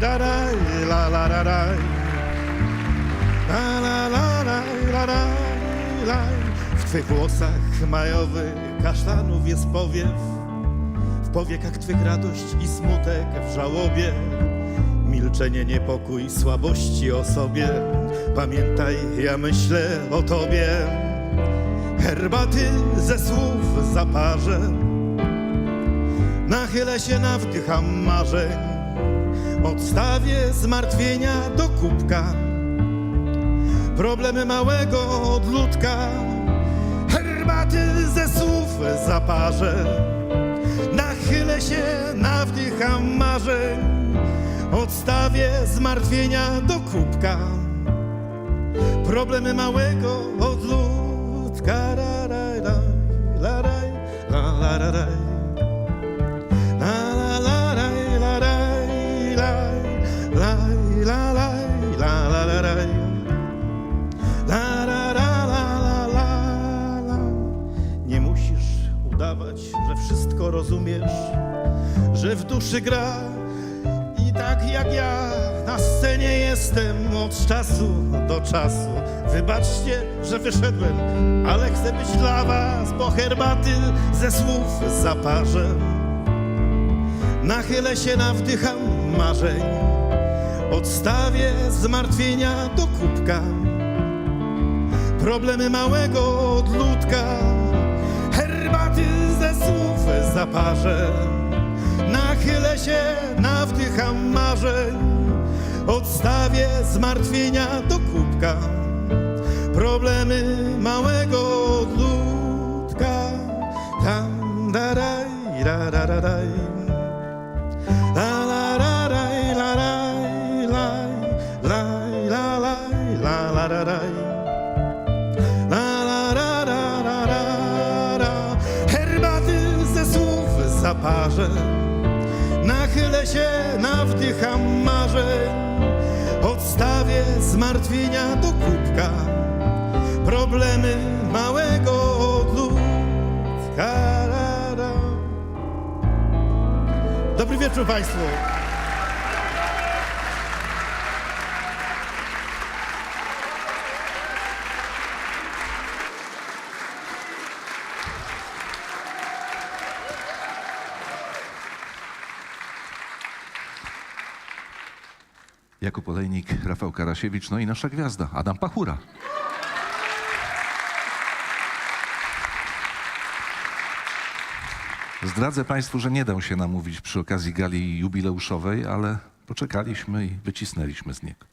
ra, raj, la, la, ra, raj. La, la, la, raj, la, raj, raj. W twych włosach majowy kasztanów jest powiew, w powiekach twych radość i smutek w żałobie. Milczenie, niepokój, słabości o sobie. Pamiętaj, ja myślę o tobie. Herbaty ze słów zaparzę. Nachylę się, nawdycham marzeń. Odstawię zmartwienia do kubka. Problemy małego odludka. Herbaty ze słów zaparzę. Nachylę się, nawdycham marzeń. Odstawię zmartwienia do kubka. Problemy małego odludka. Udawać, że wszystko rozumiesz, że w duszy gra i tak jak ja na scenie jestem od czasu do czasu. Wybaczcie, że wyszedłem, ale chcę być dla was, bo herbaty ze słów zaparzę. Nachylę się, nawdycham marzeń, odstawię zmartwienia do kubka. Problemy małego odludka, słów zaparzę. Nachylę się, nawdycham marzeń, odstawię zmartwienia do kubka. Problemy małego odludka, tam da raj, ra ra ra zaparzę. Nachylę się, nawdycham marzeń. Odstawię zmartwienia do kubka. Problemy małego odludka. Dobry wieczór Państwu. Jakub Olejnik, Rafał Karasiewicz, no i nasza gwiazda, Adam Pachura. Zdradzę Państwu, że nie dał się namówić przy okazji gali jubileuszowej, ale poczekaliśmy i wycisnęliśmy z niego.